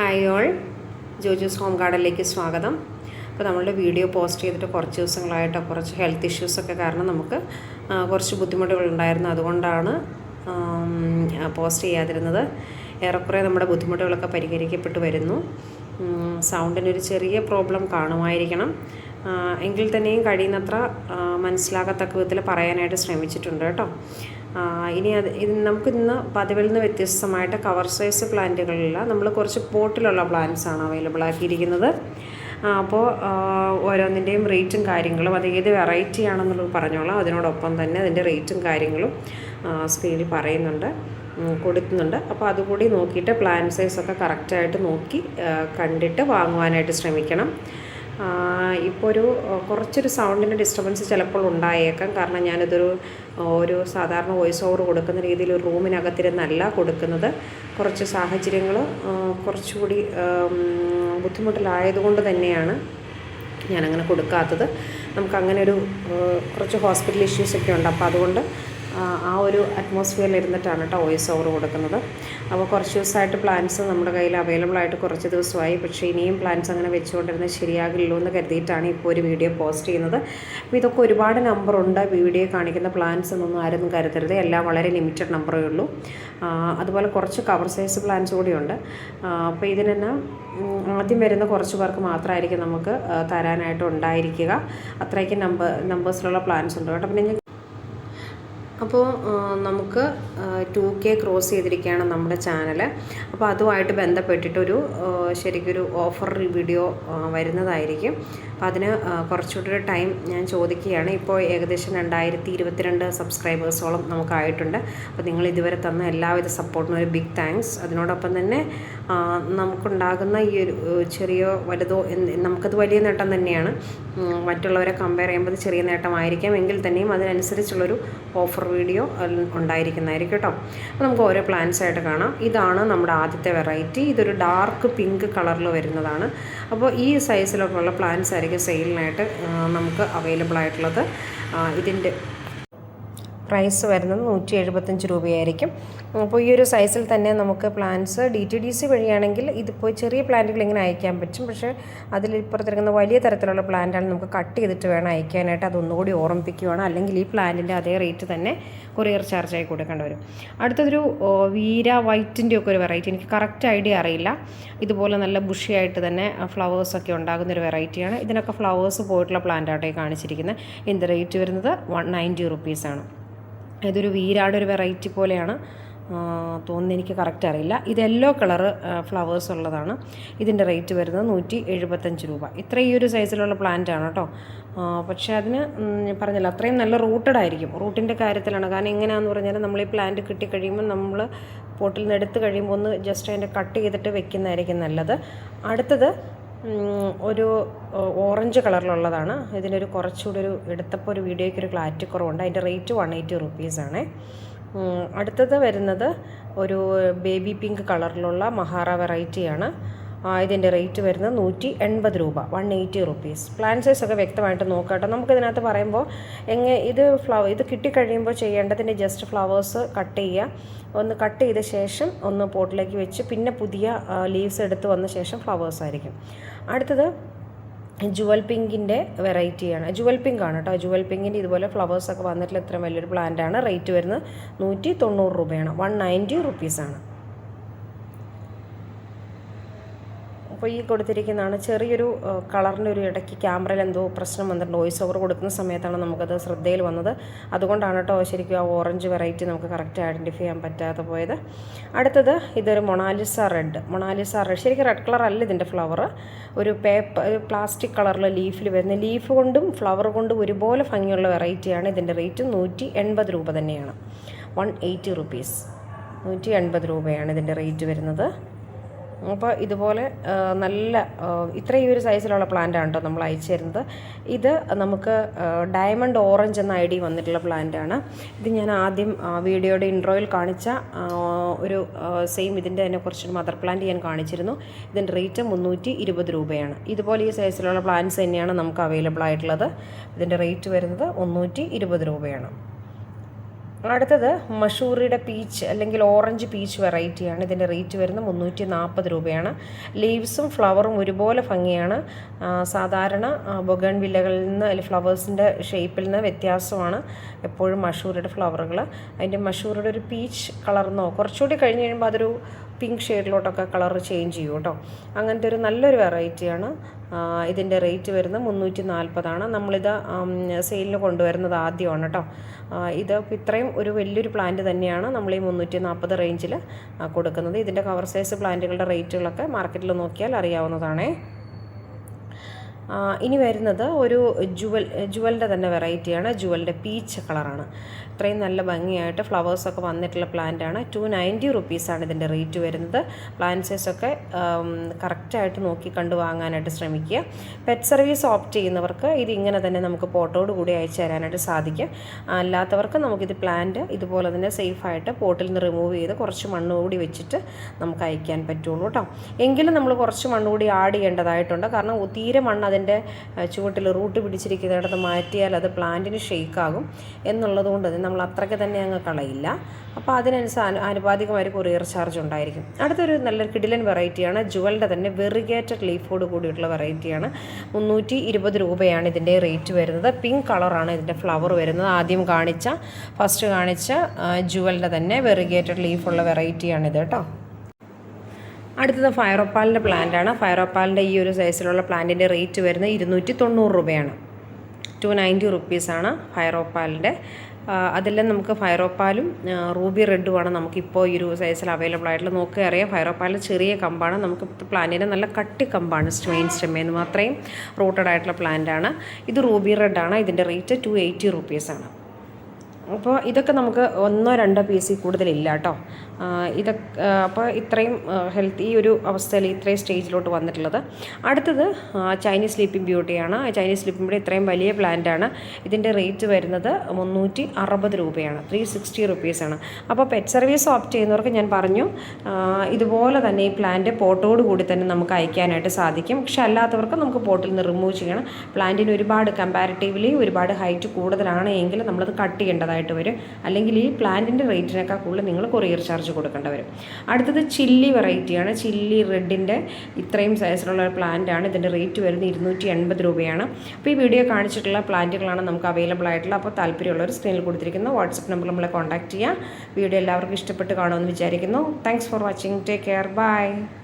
Hi all Jojo's home ഗാർഡനിലേക്ക് സ്വാഗതം. അപ്പോൾ നമ്മളുടെ വീഡിയോ പോസ്റ്റ് ചെയ്തിട്ട് കുറച്ച് ദിവസങ്ങളായിട്ട് കുറച്ച് ഹെൽത്ത് ഇഷ്യൂസൊക്കെ കാരണം നമുക്ക് കുറച്ച് ബുദ്ധിമുട്ടുകളുണ്ടായിരുന്നു അതുകൊണ്ടാണ് പോസ്റ്റ് ചെയ്യാതിരുന്നത്. ഏറെക്കുറെ നമ്മുടെ ബുദ്ധിമുട്ടുകളൊക്കെ പരിഹരിക്കപ്പെട്ടു വരുന്നു. സൗണ്ടിനൊരു ചെറിയ പ്രോബ്ലം കാണുമായിരിക്കണം. എങ്കിൽ തന്നെയും കഴിയുന്നത്ര മനസ്സിലാകത്തക്ക വിധത്തിൽ പറയാനായിട്ട് ശ്രമിച്ചിട്ടുണ്ട് കേട്ടോ. ഇനി അത് ഇത് നമുക്കിന്ന് പതിവിൽ നിന്ന് വ്യത്യസ്തമായിട്ട് കവർ സൈസ് പ്ലാന്റുകളില്ല നമ്മൾ കുറച്ച് പോട്ടിലുള്ള പ്ലാന്റ്സ് ആണ് അവൈലബിൾ ആക്കിയിരിക്കുന്നത്. അപ്പോൾ ഓരോന്നിന്റെയും റേറ്റും കാര്യങ്ങളും അത് ഏത് വെറൈറ്റി ആണെന്നുള്ളത് പറഞ്ഞോളാം. അതിനോടൊപ്പം തന്നെ അതിന്റെ റേറ്റും കാര്യങ്ങളും സ്ക്രീനിൽ പറയുന്നുണ്ട് കൊടുക്കുന്നുണ്ട്. അപ്പോൾ അതുകൂടി നോക്കിയിട്ട് പ്ലാൻ സൈസൊക്കെ കറക്റ്റായിട്ട് നോക്കി കണ്ടിട്ട് വാങ്ങുവാനായിട്ട് ശ്രമിക്കണം. ഇപ്പോൾ ഒരു കുറച്ചൊരു സൗണ്ടിന്റെ ഡിസ്റ്റർബൻസ് ചിലപ്പോൾ ഉണ്ടായേക്കാം. കാരണം ഞാനിതൊരു ഒരു സാധാരണ വോയിസ് ഓവർ കൊടുക്കുന്ന രീതിയിൽ ഒരു റൂമിനകത്തിരുന്നല്ല കൊടുക്കുന്നത്. കുറച്ച് സാഹചര്യങ്ങൾ കുറച്ചുകൂടി ബുദ്ധിമുട്ടിലായതുകൊണ്ട് തന്നെയാണ് ഞാനങ്ങനെ കൊടുക്കാത്തത്. നമുക്കങ്ങനെ ഒരു കുറച്ച് ഹോസ്പിറ്റൽ ഇഷ്യൂസൊക്കെ ഉണ്ട്. അപ്പോൾ അതുകൊണ്ട് ആ, ഒരു അറ്റ്മോസ്ഫിയറിൽ ഇരുന്നിട്ടാണ് കേട്ടോ വോയിസ് ഓവർ കൊടുക്കുന്നത്. അപ്പോൾ കുറച്ച് ദിവസമായിട്ട് പ്ലാൻസ് നമ്മുടെ കയ്യിൽ അവൈലബിൾ ആയിട്ട് കുറച്ച് ദിവസമായി. പക്ഷേ ഇനിയും പ്ലാൻസ് അങ്ങനെ വെച്ചുകൊണ്ടിരുന്നത് ശരിയാകില്ലല്ലോ എന്ന് കരുതിയിട്ടാണ് ഇപ്പോൾ ഒരു വീഡിയോ പോസ്റ്റ് ചെയ്യുന്നത്. അപ്പോൾ ഇതൊക്കെ ഒരുപാട് നമ്പറുണ്ട് വീഡിയോ കാണിക്കുന്ന പ്ലാൻസ് എന്നൊന്നും ആരും കരുതരുത്. എല്ലാം വളരെ ലിമിറ്റഡ് നമ്പറേ ഉള്ളൂ. അതുപോലെ കുറച്ച് കവർ സൈസ് പ്ലാൻസ് കൂടിയുണ്ട് അപ്പോൾ ഇതിനെന്നെ ആദ്യം വരുന്ന കുറച്ച് പേർക്ക് മാത്രമായിരിക്കും നമുക്ക് തരാനായിട്ട് ഉണ്ടായിരിക്കുക. അത്രയ്ക്ക് നമ്പർ നമ്പേഴ്സിലുള്ള പ്ലാൻസ് ഉണ്ട് കേട്ടോ. പിന്നെ അപ്പോൾ നമുക്ക് ടു കെ ക്രോസ് ചെയ്തിരിക്കുകയാണ് നമ്മുടെ ചാനൽ അപ്പോൾ അതുമായിട്ട് ബന്ധപ്പെട്ടിട്ടൊരു ശരിക്കൊരു ഓഫർ വീഡിയോ വരുന്നതായിരിക്കും. അപ്പോൾ അതിന് കുറച്ചുകൂടി ഒരു ടൈം ഞാൻ ചോദിക്കുകയാണ്. ഇപ്പോൾ ഏകദേശം രണ്ടായിരത്തി ഇരുപത്തിരണ്ട് സബ്സ്ക്രൈബേഴ്സോളം നമുക്കായിട്ടുണ്ട്. അപ്പോൾ നിങ്ങൾ ഇതുവരെ തന്ന എല്ലാവിധ സപ്പോർട്ടിനും ഒരു ബിഗ് താങ്ക്സ് അതിനോടൊപ്പം തന്നെ നമുക്കുണ്ടാകുന്ന ഈ ഒരു ചെറിയോ വലുതോ നമുക്കത് വലിയ നേട്ടം തന്നെയാണ്. മറ്റുള്ളവരെ കമ്പയർ ചെയ്യുമ്പോൾ ചെറിയ നേട്ടമായിരിക്കാം. എങ്കിൽ തന്നെയും അതിനനുസരിച്ചുള്ളൊരു ഓഫർ വീഡിയോ ഉണ്ടായിരിക്കുന്നതായിരിക്കും കേട്ടോ. അപ്പോൾ നമുക്ക് ഓരോ പ്ലാൻസ് ആയിട്ട് കാണാം. ഇതാണ് നമ്മുടെ ആദ്യത്തെ വെറൈറ്റി ഇതൊരു ഡാർക്ക് പിങ്ക് കളറിൽ വരുന്നതാണ്. അപ്പോൾ ഈ സൈസിലൊക്കെ ഉള്ള പ്ലാൻസ് ആയിരിക്കും സെയിലിനായിട്ട് നമുക്ക് അവൈലബിൾ ആയിട്ടുള്ളത് ഇതിന്റെ പ്രൈസ് വരുന്നത് നൂറ്റി എഴുപത്തഞ്ച് രൂപയായിരിക്കും. അപ്പോൾ ഈ ഒരു സൈസിൽ തന്നെ നമുക്ക് plants D T D C വഴിയാണെങ്കിൽ ഇതിപ്പോൾ ചെറിയ പ്ലാന്റുകൾ ഇങ്ങനെ അയക്കാൻ പറ്റും. പക്ഷേ അതിൽ ഇപ്പുറത്തിരിക്കുന്ന വലിയ തരത്തിലുള്ള പ്ലാന്റാണ് നമുക്ക് കട്ട് ചെയ്തിട്ട് വേണം അയക്കാനായിട്ട്. അതൊന്നുകൂടി ഓർമ്മിപ്പിക്കുകയാണ് അല്ലെങ്കിൽ ഈ പ്ലാന്റിന്റെ അതേ റേറ്റ് തന്നെ കൊറിയർ ചാർജ് ആയി കൊടുക്കേണ്ടി വരും. അടുത്തതൊരു വീര വൈറ്റിന്റെ ഒക്കെ ഒരു വെറൈറ്റി. എനിക്ക് കറക്റ്റ് ഐഡിയ അറിയില്ല. ഇതുപോലെ നല്ല ബുഷിയായിട്ട് തന്നെ ഫ്ലവേഴ്സൊക്കെ ഉണ്ടാകുന്ന ഒരു വെറൈറ്റിയാണ്. ഇതിനൊക്കെ ഫ്ലവേഴ്സ് പോയിട്ടുള്ള പ്ലാന്റ് ആട്ടോ ഈ കാണിച്ചിരിക്കുന്നത്. ഇതിന്റെ റേറ്റ് വരുന്നത് വൺ നയന്റി റുപ്പീസാണ്. ഇതൊരു വീരാട് ഒരു വെറൈറ്റി പോലെയാണ് തോന്നുന്നു എനിക്ക് കറക്റ്റ് അറിയില്ല. ഇത് യെല്ലോ കളറ് ഫ്ലവേഴ്സ് ഉള്ളതാണ്. ഇതിന്റെ റേറ്റ് വരുന്നത് നൂറ്റി എഴുപത്തഞ്ച് രൂപ. ഇത്ര ഈ ഒരു സൈസിലുള്ള പ്ലാന്റ് ആണ് കേട്ടോ പക്ഷേ അതിന് പറഞ്ഞില്ല അത്രയും നല്ല റൂട്ടഡ് ആയിരിക്കും. റൂട്ടിന്റെ കാര്യത്തിലാണ്. കാരണം എങ്ങനെയാന്ന് പറഞ്ഞാൽ നമ്മൾ ഈ പ്ലാന്റ് കിട്ടിക്കഴിയുമ്പോൾ നമ്മൾ പോട്ടിൽ നിന്ന് എടുത്ത് കഴിയുമ്പോൾ ഒന്ന് ജസ്റ്റ് അതിന്റെ കട്ട് ചെയ്തിട്ട് വെക്കുന്നതായിരിക്കും നല്ലത്. അടുത്തത് ഒരു ഓറഞ്ച് കളറിലുള്ളതാണ്. ഇതിനൊരു കുറച്ചുകൂടി ഒരു എടുത്തപ്പോൾ ഒരു വീഡിയോയ്ക്ക് ഒരു ക്ലാരിറ്റി കുറവുണ്ട്. അതിന്റെ റേറ്റ് വൺ എയ്റ്റി റുപ്പീസാണ് അടുത്തത് വരുന്നത് ഒരു ബേബി പിങ്ക് കളറിലുള്ള മഹാറ വെറൈറ്റിയാണ്. ഇതിന്റെ റേറ്റ് വരുന്നത് നൂറ്റി എൺപത് രൂപ വൺ എയ്റ്റി റുപ്പീസ് പ്ലാൻ ഒക്കെ വ്യക്തമായിട്ട് നോക്കട്ടെ നമുക്കിതിനകത്ത് പറയുമ്പോൾ എങ്ങനെ ഇത് ഫ്ലവർ ഇത് കിട്ടിക്കഴിയുമ്പോൾ ചെയ്യേണ്ടതിന്റെ ജസ്റ്റ് ഫ്ലവേഴ്സ് കട്ട് ചെയ്യുക. ഒന്ന് കട്ട് ചെയ്ത ശേഷം ഒന്ന് പോട്ടിലേക്ക് വെച്ച് പിന്നെ പുതിയ ലീവ്സ് എടുത്ത് വന്ന ശേഷം ഫ്ലവേഴ്സ് ആയിരിക്കും. അടുത്തത് ജുവൽ പിങ്കിന്റെ വെറൈറ്റിയാണ് ജുവൽ പിങ്ക് ആണ് കേട്ടോ. ജുവൽ പിങ്കിന്റെ ഇതുപോലെ ഫ്ലവേഴ്സൊക്കെ വന്നിട്ടുള്ള ഇത്ര വലിയൊരു പ്ലാന്റാണ് റേറ്റ് വരുന്നത് നൂറ്റി തൊണ്ണൂറ് രൂപയാണ് വൺ നയന്റി റുപ്പീസാണ് അപ്പോൾ ഈ കൊടുത്തിരിക്കുന്നതാണ് ചെറിയൊരു കളറിന്റെ ഒരു ഇടയ്ക്ക് ക്യാമറയിൽ എന്തോ പ്രശ്നം വന്നിട്ടുണ്ട്. വോയിസ് ഓവർ കൊടുക്കുന്ന സമയത്താണ് നമുക്കത് ശ്രദ്ധയിൽ വന്നത്. അതുകൊണ്ടാണ് കേട്ടോ ശരിക്കും ആ ഓറഞ്ച് വെറൈറ്റി നമുക്ക് കറക്റ്റ് ഐഡന്റിഫൈ ചെയ്യാൻ പറ്റാതെ പോയത്. അടുത്തത് ഇതൊരു മൊണാലിസ റെഡ്. Monalisa red. ശരിക്കും റെഡ് കളർ അല്ല ഇതിന്റെ ഫ്ലവർ ഒരു പേപ്പർ പ്ലാസ്റ്റിക് കളറിൽ ലീഫിൽ വരുന്ന ലീഫ് കൊണ്ടും ഫ്ലവർ കൊണ്ടും ഒരുപോലെ ഭംഗിയുള്ള വെറൈറ്റിയാണ് ഇതിന്റെ റേറ്റ് നൂറ്റി എൺപത് രൂപ തന്നെയാണ്. One eighty rupees. നൂറ്റി എൺപത് രൂപയാണ് ഇതിന്റെ റേറ്റ് വരുന്നത്. അപ്പോൾ ഇതുപോലെ നല്ല ഇത്രയും ഒരു സൈസിലുള്ള പ്ലാന്റാണ് കേട്ടോ നമ്മൾ അയച്ചു തരുന്നത്. ഇത് നമുക്ക് ഡയമണ്ട് ഓറഞ്ച് എന്ന ഐ ഡി വന്നിട്ടുള്ള പ്ലാന്റാണ് ഇത് ഞാൻ ആദ്യം വീഡിയോയുടെ ഇൻട്രോയിൽ കാണിച്ച ഒരു സെയിം ഇതിന്റെ തന്നെ കുറച്ച് മദർ പ്ലാന്റ് ഞാൻ കാണിച്ചിരുന്നു. ഇതിന്റെ റേറ്റ് മുന്നൂറ്റി ഇരുപത് രൂപയാണ്. ഇതുപോലെ ഈ സൈസിലുള്ള പ്ലാന്റ്സ് തന്നെയാണ് നമുക്ക് അവൈലബിൾ ആയിട്ടുള്ളത്. ഇതിന്റെ റേറ്റ് വരുന്നത് മുന്നൂറ്റി ഇരുപത് രൂപയാണ്. അടുത്തത് മഷൂറിയുടെ പീച്ച് അല്ലെങ്കിൽ ഓറഞ്ച് പീച്ച് വെറൈറ്റിയാണ് ഇതിന്റെ റേറ്റ് വരുന്നത് മുന്നൂറ്റി നാൽപ്പത് രൂപയാണ് ലീവ്സും ഫ്ലവറും ഒരുപോലെ ഭംഗിയാണ്. സാധാരണ ബൊഗൺ വില്ലകളിൽ നിന്ന് അല്ലെങ്കിൽ ഫ്ലവേഴ്സിന്റെ ഷേപ്പിൽ നിന്ന് വ്യത്യാസമാണ് എപ്പോഴും മഷൂറിയുടെ ഫ്ലവറുകൾ അതിന്റെ മഷൂറിയുടെ ഒരു പീച്ച് കളർന്നോ കുറച്ചുകൂടി കഴിഞ്ഞ് കഴിയുമ്പോൾ അതൊരു പിങ്ക് ഷെയ്ഡിലോട്ടൊക്കെ കളർ ചേഞ്ച് ചെയ്യും കേട്ടോ. അങ്ങനത്തെ ഒരു നല്ലൊരു വെറൈറ്റിയാണ്. ഇതിന്റെ റേറ്റ് വരുന്നത് മുന്നൂറ്റി നാൽപ്പതാണ് നമ്മളിത് സെയിലിന് കൊണ്ടുവരുന്നത് ആദ്യമാണ് കേട്ടോ. ഇത് ഇത്രയും ഒരു വലിയൊരു പ്ലാന്റ് തന്നെയാണ് നമ്മൾ ഈ മുന്നൂറ്റി നാൽപ്പത് റേഞ്ചിൽ കൊടുക്കുന്നത്. ഇതിന്റെ കവർ സൈസ് പ്ലാന്റുകളുടെ റേറ്റുകളൊക്കെ മാർക്കറ്റിൽ നോക്കിയാൽ അറിയാവുന്നതാണേ. ഇനി വരുന്നത് ഒരു ജുവൽ ജുവലിന്റെ തന്നെ വെറൈറ്റിയാണ്. ജുവലിന്റെ പീച്ച് കളറാണ്. ഇത്രയും നല്ല ഭംഗിയായിട്ട് ഫ്ലവേഴ്സൊക്കെ വന്നിട്ടുള്ള പ്ലാന്റ് ആണ്. ടു നയന്റി റുപ്പീസാണ് ഇതിന്റെ റേറ്റ് വരുന്നത്. പ്ലാന്റ് സൈസൊക്കെ കറക്റ്റായിട്ട് നോക്കി കണ്ട് വാങ്ങാനായിട്ട് ശ്രമിക്കുക. പെറ്റ് സർവീസ് ഓപ്റ്റ് ചെയ്യുന്നവർക്ക് ഇത് ഇങ്ങനെ തന്നെ നമുക്ക് പോട്ടോട് കൂടി അയച്ചു തരാനായിട്ട് സാധിക്കും. അല്ലാത്തവർക്ക് നമുക്കിത് പ്ലാന്റ് ഇതുപോലെ തന്നെ സേഫായിട്ട് പോട്ടിൽ നിന്ന് റിമൂവ് ചെയ്ത് കുറച്ച് മണ്ണ് കൂടി വെച്ചിട്ട് നമുക്ക് അയക്കാൻ പറ്റുള്ളൂ കേട്ടോ എങ്കിലും നമ്മൾ കുറച്ച് മണ്ണ് കൂടി ആഡ് ചെയ്യേണ്ടതായിട്ടുണ്ട്. കാരണം തീരെ മണ്ണ് അതിന്റെ ചുവട്ടിൽ റൂട്ട് പിടിച്ചിരിക്കുന്നിടത്ത് മാറ്റിയാൽ അത് പ്ലാന്റിന് ഷെയ്ക്കാകും എന്നുള്ളത് കൊണ്ട് തന്നെ നമ്മൾ അത്രയ്ക്ക് തന്നെ അങ്ങ് കളയില്ല. അപ്പോൾ അതിനനുസരിച്ച് ആനുപാതികമായ കൊറിയർ ചാർജ് ഉണ്ടായിരിക്കും. അടുത്തൊരു നല്ലൊരു കിടിലൻ വെറൈറ്റിയാണ് ജുവലിന്റെ തന്നെ വെറിഗേറ്റഡ് ലീഫോട് കൂടിയിട്ടുള്ള വെറൈറ്റിയാണ് മുന്നൂറ്റി ഇരുപത് രൂപയാണ് ഇതിന്റെ റേറ്റ് വരുന്നത്. പിങ്ക് കളറാണ് ഇതിന്റെ ഫ്ലവർ വരുന്നത്. ആദ്യം കാണിച്ച ഫസ്റ്റ് കാണിച്ച ജുവലിന്റെ തന്നെ വെറിഗേറ്റഡ് ലീഫുള്ള വെറൈറ്റിയാണിത് കേട്ടോ. അടുത്തത് ഫയറോപ്പാലിന്റെ പ്ലാന്റാണ് ഫയറോപ്പാലിന്റെ ഈ ഒരു സൈസിലുള്ള പ്ലാന്റിന്റെ റേറ്റ് വരുന്നത് ഇരുന്നൂറ്റി തൊണ്ണൂറ് രൂപയാണ് ടു നയന്റി റുപ്പീസാണ് ഫയറോപ്പാലിന്റെ. അതിൽ നമുക്ക് ഫയറോപ്പാലും റൂബി റെഡുമാണ് നമുക്കിപ്പോൾ ഈ ഒരു സൈസിൽ അവൈലബിൾ ആയിട്ടുള്ള നോക്കുക അറിയാം ഫയറോപ്പാലിൽ ചെറിയ കമ്പാണ്. നമുക്ക് പ്ലാന്റിന് നല്ല കട്ടി കമ്പാണ് സ്റ്റെയിൻ സ്റ്റെമ്മേന്ന് മാത്രമേ റൂട്ടഡ് ആയിട്ടുള്ള പ്ലാന്റാണ് ഇത് റൂബി റെഡാണ്. ഇതിന്റെ റേറ്റ് ടു എയ്റ്റി റുപ്പീസാണ് അപ്പോൾ ഇതൊക്കെ നമുക്ക് ഒന്നോ രണ്ടോ പീസിൽ കൂടുതലില്ല കേട്ടോ. ഇതൊക്കെ അപ്പോൾ ഇത്രയും ഹെൽത്തി ഈ ഒരു അവസ്ഥയിൽ ഇത്രയും സ്റ്റേജിലോട്ട് വന്നിട്ടുള്ളത്. അടുത്തത് ചൈനീസ് സ്ലീപ്പിംഗ് ബ്യൂട്ടിയാണ് ചൈനീസ് സ്ലീപ്പിംഗ് ബ്യൂട്ടി ഇത്രയും വലിയ പ്ലാന്റാണ് ഇതിന്റെ റേറ്റ് വരുന്നത് മുന്നൂറ്റി അറുപത് രൂപയാണ് ത്രീ സിക്സ്റ്റി റുപ്പീസാണ് അപ്പോൾ പെറ്റ് സർവീസ് ഓപ്റ്റ് ചെയ്യുന്നവർക്ക് ഞാൻ പറഞ്ഞു ഇതുപോലെ തന്നെ ഈ പ്ലാന്റ് പോട്ടോട് കൂടി തന്നെ നമുക്ക് അയക്കാനായിട്ട് സാധിക്കും. പക്ഷെ അല്ലാത്തവർക്ക് നമുക്ക് പോട്ടിൽ നിന്ന് റിമൂവ് ചെയ്യണം. പ്ലാന്റിന് ഒരുപാട് കമ്പാരിറ്റീവ്ലി ഒരുപാട് ഹൈറ്റ് കൂടുതലാണ് എങ്കിൽ നമ്മളത് കട്ട് ചെയ്യേണ്ടതായിട്ട് വരും. അല്ലെങ്കിൽ ഈ പ്ലാന്റിന്റെ റേറ്റിനേക്കാൾ കൂടുതൽ നിങ്ങൾ കൊറിയർ ചാർജ് കൊടുക്കേണ്ടി വരും. അടുത്തത് ചില്ലി വെറൈറ്റിയാണ് ചില്ലി റെഡിന്റെ ഇത്രയും സൈസിലുള്ള ആണ്. ഇതിന്റെ റേറ്റ് വരുന്നത് ഇരുന്നൂറ്റി എൺപത് രൂപയാണ്. അപ്പോൾ ഈ വീഡിയോ കാണിച്ചിട്ടുള്ള പ്ലാന്റുകളാണ് നമുക്ക് അവൈലബിൾ ആയിട്ടുള്ള. അപ്പോൾ താല്പര്യമുള്ളവർ സ്ക്രീനിൽ കൊടുത്തിരിക്കുന്ന വാട്സപ്പ് നമ്പർ നമ്മളെ കോൺടാക്ട് ചെയ്യാം വീഡിയോ എല്ലാവർക്കും ഇഷ്ടപ്പെട്ട് കാണുമെന്ന് വിചാരിക്കുന്നു. Thanks for watching take care bye